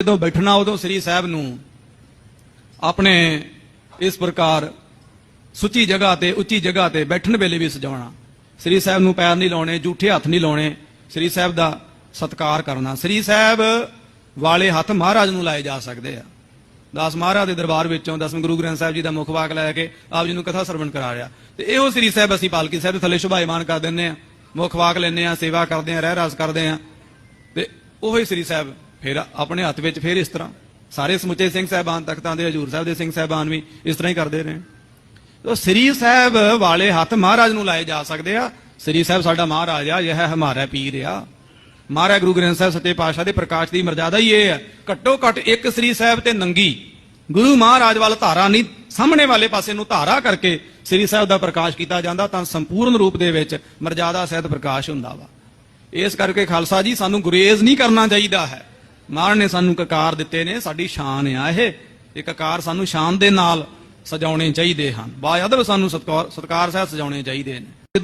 ਜਦੋਂ ਬੈਠਣਾ ਉਦੋਂ ਸ੍ਰੀ ਸਾਹਿਬ ਨੂੰ ਆਪਣੇ ਇਸ ਪ੍ਰਕਾਰ ਸੁੱਚੀ ਜਗ੍ਹਾ ਤੇ, ਉੱਚੀ ਜਗ੍ਹਾ ਤੇ ਬੈਠਣ ਵੇਲੇ ਵੀ ਸਜਾਉਣਾ। ਸ੍ਰੀ ਸਾਹਿਬ ਨੂੰ ਪੈਰ ਨਹੀਂ ਲਾਉਣੇ, ਝੂਠੇ ਹੱਥ ਨਹੀਂ ਲਾਉਣੇ, ਸ੍ਰੀ ਸਾਹਿਬ ਦਾ ਸਤਕਾਰ ਕਰਨਾ। ਸ੍ਰੀ ਸਾਹਿਬ ਵਾਲੇ ਹੱਥ ਮਹਾਰਾਜ ਨੂੰ ਲਾਏ ਜਾ ਸਕਦੇ ਆ। ਦਾਸ ਮਹਾਰਾਜ ਦੇ ਦਰਬਾਰ ਵਿੱਚੋਂ ਦਸਵੇਂ ਗੁਰੂ ਗ੍ਰੰਥ ਸਾਹਿਬ ਜੀ ਦਾ ਮੁੱਖ ਵਾਕ ਲੈ ਕੇ ਆਪ ਜੀ ਨੂੰ ਕਥਾ ਸਰਵਣ ਕਰਾ ਰਿਹਾ। ਤੇ ਇਹੋ ਸ੍ਰੀ ਸਾਹਿਬ ਅਸੀਂ ਪਾਲਕੀ ਸਾਹਿਬ ਦੇ ਥੱਲੇ ਸ਼ੁਭਾਇਮਾਨ ਕਰ ਦਿੰਨੇ ਆ, ਮੁੱਖ ਵਾਕ ਲੈਨੇ ਆ, ਸੇਵਾ ਕਰਦੇ ਆ ਰਹਿ ਰਾਸ ਕਰਦੇ ਆ। ਤੇ ਉਹੀ ਸ੍ਰੀ ਸਾਹਿਬ ਫਿਰ ਆਪਣੇ ਹੱਥ ਵਿੱਚ ਫਿਰ ਇਸ ਤਰ੍ਹਾਂ। ਸਾਰੇ ਸਮੁੱਚੇ ਸਿੰਘ ਸਾਹਿਬਾਨ ਤਖਤਾਂ ਦੇ, ਹਜੂਰ ਸਾਹਿਬ ਦੇ ਸਿੰਘ ਸਾਹਿਬਾਨ ਵੀ ਇਸ ਤਰ੍ਹਾਂ ਹੀ ਕਰਦੇ ਰਹੇ। ਤੋ ਸ੍ਰੀ ਸਾਹਿਬ ਵਾਲੇ ਹੱਥ ਮਹਾਰਾਜ ਨੂੰ ਲਾਏ ਜਾ ਸਕਦੇ ਆ। ਸ੍ਰੀ ਸਾਹਿਬ ਸਾਡਾ ਮਹਾਰਾਜ ਆ ਇਹ ਹਮਾਰਾ ਪੀਰ ਆ। ਮਹਾਰਾਜ ਗੁਰੂ ਗ੍ਰੰਥ ਸਾਹਿਬ ਸੱਚੇ ਪਾਤਸ਼ਾਹ ਦੇ ਪ੍ਰਕਾਸ਼ ਦੀ ਮਰਜ਼ਾਦਾ ਹੀ ਇਹ ਹੈ। ਘੱਟੋ ਘੱਟ ਇੱਕ ਸ੍ਰੀ ਸਾਹਿਬ ਤੇ ਨੰਗੀ। ਗੁਰੂ ਮਹਾਰਾਜ ਵੱਲ ਧਾਰਾ ਨਹੀਂ, ਸਾਹਮਣੇ ਵਾਲੇ ਪਾਸੇ ਨੂੰ ਧਾਰਾ ਕਰਕੇ ਸ੍ਰੀ ਸਾਹਿਬ ਦਾ ਪ੍ਰਕਾਸ਼ ਕੀਤਾ ਜਾਂਦਾ ਤਾਂ ਸੰਪੂਰਨ ਰੂਪ ਦੇ ਵਿੱਚ ਮਰਜ਼ਾਦਾ ਸਹਿਤ ਪ੍ਰਕਾਸ਼ ਹੁੰਦਾ ਵਾ। ਇਸ ਕਰਕੇ ਖਾਲਸਾ ਜੀ, ਸਾਨੂੰ ਗੁਰੇਜ਼ ਨਹੀਂ ਕਰਨਾ ਚਾਹੀਦਾ ਹੈ। ਮਹਾਰਾਜ ਨੇ ਸਾਨੂੰ ਕਕਾਰ ਦਿੱਤੇ ਨੇ, ਸਾਡੀ ਸ਼ਾਨ ਆ ਇਹ। ਇਹ ਕਕਾਰ ਸਾਨੂੰ ਸ਼ਾਨ ਦੇ ਨਾਲ ਸਜਾਉਣੇ ਚਾਹੀਦੇ ਹਨ। ਬਾ ਅਦਬ ਸਾਨੂੰ ਸਤਕਾਰ ਸਤਕਾਰ ਸਹਿਤ ਸਜਾਉਣੇ ਚਾਹੀਦੇ ਨੇ।